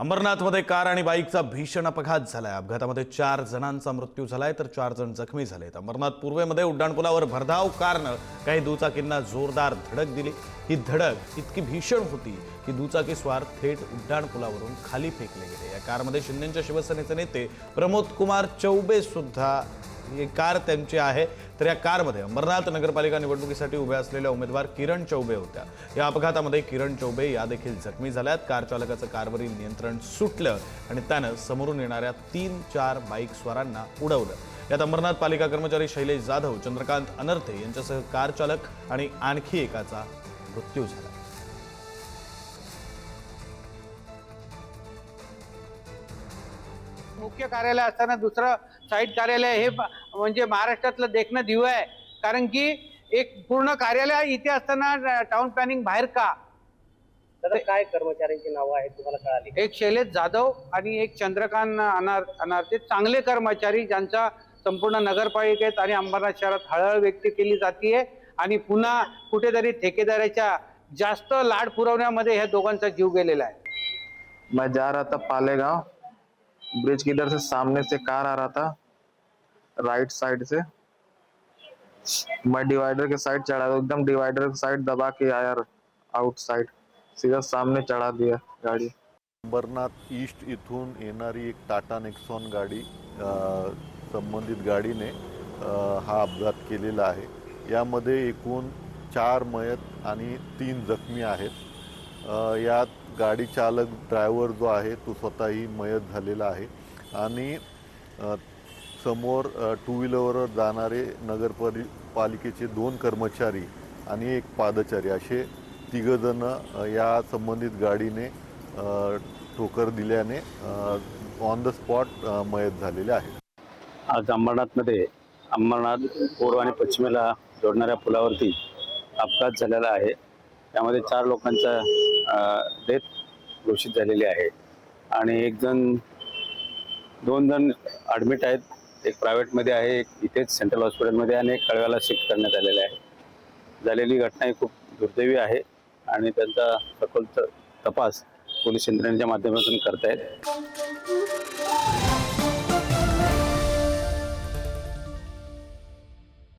अंबरनाथमध्ये कार आणि बाईकचा भीषण अपघात झालाय. अपघातामध्ये चार जणांचा मृत्यू झालाय तर चार जण जखमी झालेत. अंबरनाथ पूर्वेमध्ये उड्डाणपुलावर भरधाव कारनं काही दुचाकींना जोरदार धडक दिली. ही धडक इतकी भीषण होती की दुचाकी स्वार थेट उड्डाणपुलावरून खाली फेकले गेले. या कारमध्ये शिंदेच्या शिवसेनेचे नेते प्रमोद कुमार चौबे सुद्धा ही कार त्यांची आहे. तर या कारमध्ये अंबरनाथ नगरपालिका निवडणुकीसाठी उभ्या असलेल्या उमेदवार किरण चौबे होत्या. या अपघातामध्ये किरण चौबे या देखील जखमी झाल्यात. कार चालकाचं कारवरील नियंत्रण सुटलं आणि त्यानं समोरून येणाऱ्या तीन चार बाईक स्वारांना उडवलं. यात अंबरनाथ पालिका कर्मचारी शैलेश जाधव चंद्रकांत अनर्थे यांच्यासह कार चालक आणि आणखी एकाचा मृत्यू झाला. मुख्य कार्यालय असताना दुसरं साईट कार्यालय हे म्हणजे महाराष्ट्रातलं देखणं दिव आहे. कारण की एक पूर्ण कार्यालय इथे असताना टाउन प्लॅनिंग बाहेर का? दादा काय कर्मचाऱ्यांची नावं आहेत तुम्हाला कळाली एक शैलेश जाधव आणि एक चंद्रकांत अनार अनारते चांगले कर्मचारी ज्यांचा संपूर्ण नगरपालिकेत आणि अंबरनाथ शहरात हळहळ व्यक्त केली जाते आणि पुन्हा कुठेतरी ठेकेदाराच्या जास्त लाड पुरवण्यामध्ये ह्या दोघांचा जीव गेलेला आहे. मैं जा रहा था पालेगांव. ब्रिज के इधर से सामने से कार आ रहा था राइट साइड से। मैं डिवाइडर के साइड चढ़ा एकदम डिवाइडर के साइड दबा के आया आउट साइड सीधा सामने चढ़ा दिया गाड़ी। अंबरनाथ ईस्ट इथून येणारी एक टाटा नेक्सॉन गाडी संबंधित गाडीने हा अपघात केलेला आहे. यामध्ये एकूण चार मयत आणि तीन जखमी आहेत. यात गाडी चालक ड्रायव्हर जो आहे तो स्वतःही मयत झालेला आहे. आणि समोर टू व्हीलरवर जाणारे नगरपरि पालिकेचे दोन कर्मचारी आणि एक पादचारी असे तिघंजणं या संबंधित गाडीने ठोकर दिल्याने ऑन द स्पॉट मयत झालेले आहेत. आज अंबरनाथमध्ये अंबरनाथ पूर्व आणि पश्चिमेला जोडणाऱ्या पुलावरती अपघात झालेला आहे. त्यामध्ये चार लोकांचा डेथ घोषित झालेली आहे. आणि एक जण दोन जण ॲडमिट आहेत. एक प्रायव्हेटमध्ये आहे एक इथेच सेंट्रल हॉस्पिटलमध्ये आणि एक कळव्याला शिफ्ट करण्यात आलेले आहे. झालेली घटना ही खूप दुर्दैवी आहे आणि त्यांचा सखोल त- तपास पोलीस यंत्रणेच्या माध्यमातून करतायत